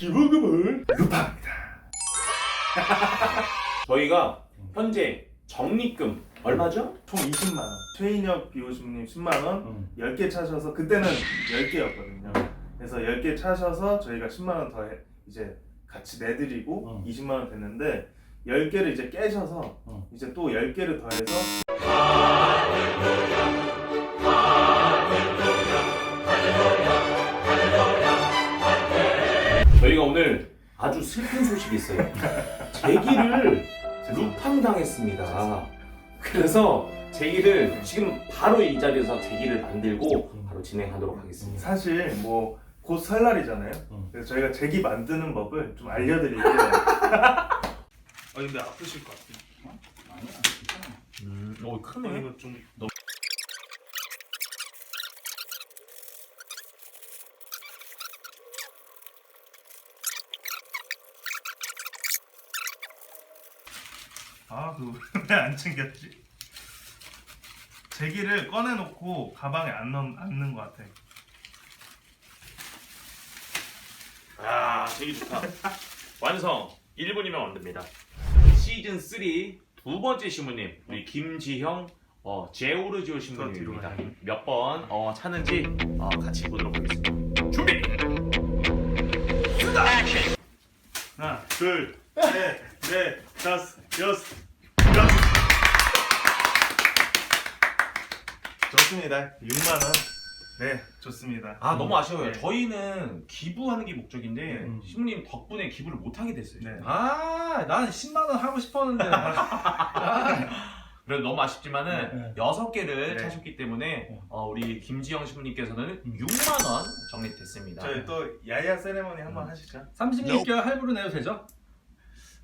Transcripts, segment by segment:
기부금을 루파입니다. 저희가 현재 적립금 얼마죠? 총 20만 원. 최인혁 비오심님 10만 원. 음. 10개 차셔서 그때는 10개였거든요. 그래서 10개 차셔서 저희가 10만 원 더 이제 같이 내드리고 음. 20만 원 됐는데 10개를 이제 깨셔서 음. 이제 또 10개를 더해서 아, 오늘 아주 슬픈 소식이 있어요. 제기를 루팡당했습니다. 그래서 제기를 지금 바로 이 자리에서 제기를 만들고 바로 진행하도록 하겠습니다. 사실 뭐 곧 설날이잖아요. 음. 그래서 저희가 제기 만드는 법을 좀 알려드리려고. 아 근데 아프실 것 같아. 음, 오 크네. 어, 이거 좀 너무 아, 그왜안 챙겼지? 제기를 꺼내놓고 가방에 안 넣, 안는 것 같아. 아, 되게 좋다. 완성. 1분이면 완됩니다. 시즌 3 두 번째 신부님 우리 김지형 어, 제오르지오 신부님입니다. 몇 번 어, 차는지 어, 같이 보도록 하겠습니다. 준비. 하나, 둘, 셋, 넷. 다섯, 여섯, 일곱. 좋습니다. 6만 원. 네, 좋습니다. 아 너무 음. 아쉬워요. 네. 저희는 기부하는 게 목적인데 음. 신부님 덕분에 기부를 못 하게 됐어요. 네. 아, 난 10만 원 하고 싶었는데. 그래 너무 아쉽지만은 네, 네. 여섯 개를 네. 차셨기 때문에 네. 어, 우리 김지영 신부님께서는 6만 음. 원 적립됐습니다. 저희 또 야야 세레머니 한번 하시죠. 30개월 할부로 내도 되죠?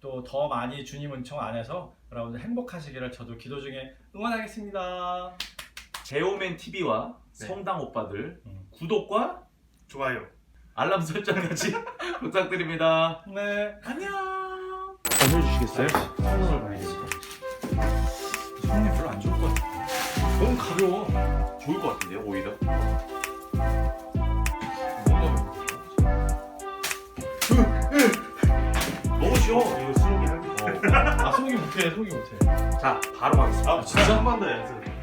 또 더 많이 주님 은총 안에서 여러분들 행복하시기를 저도 기도 중에 응원하겠습니다. 제오맨 TV와 네. 성당 오빠들 음. 구독과 좋아요. 알람 설정까지 부탁드립니다. 네. 안녕. 알려주시겠어요? 성능을 봐야겠습니다. 성능이 별로 안 좋을 것 같아요. 너무 가벼워. 좋을 것 같은데요, 오히려. 아, 소기 못해, 소기 못해. 자, 바로 가겠습니다. 아 진짜 한 번더 연습.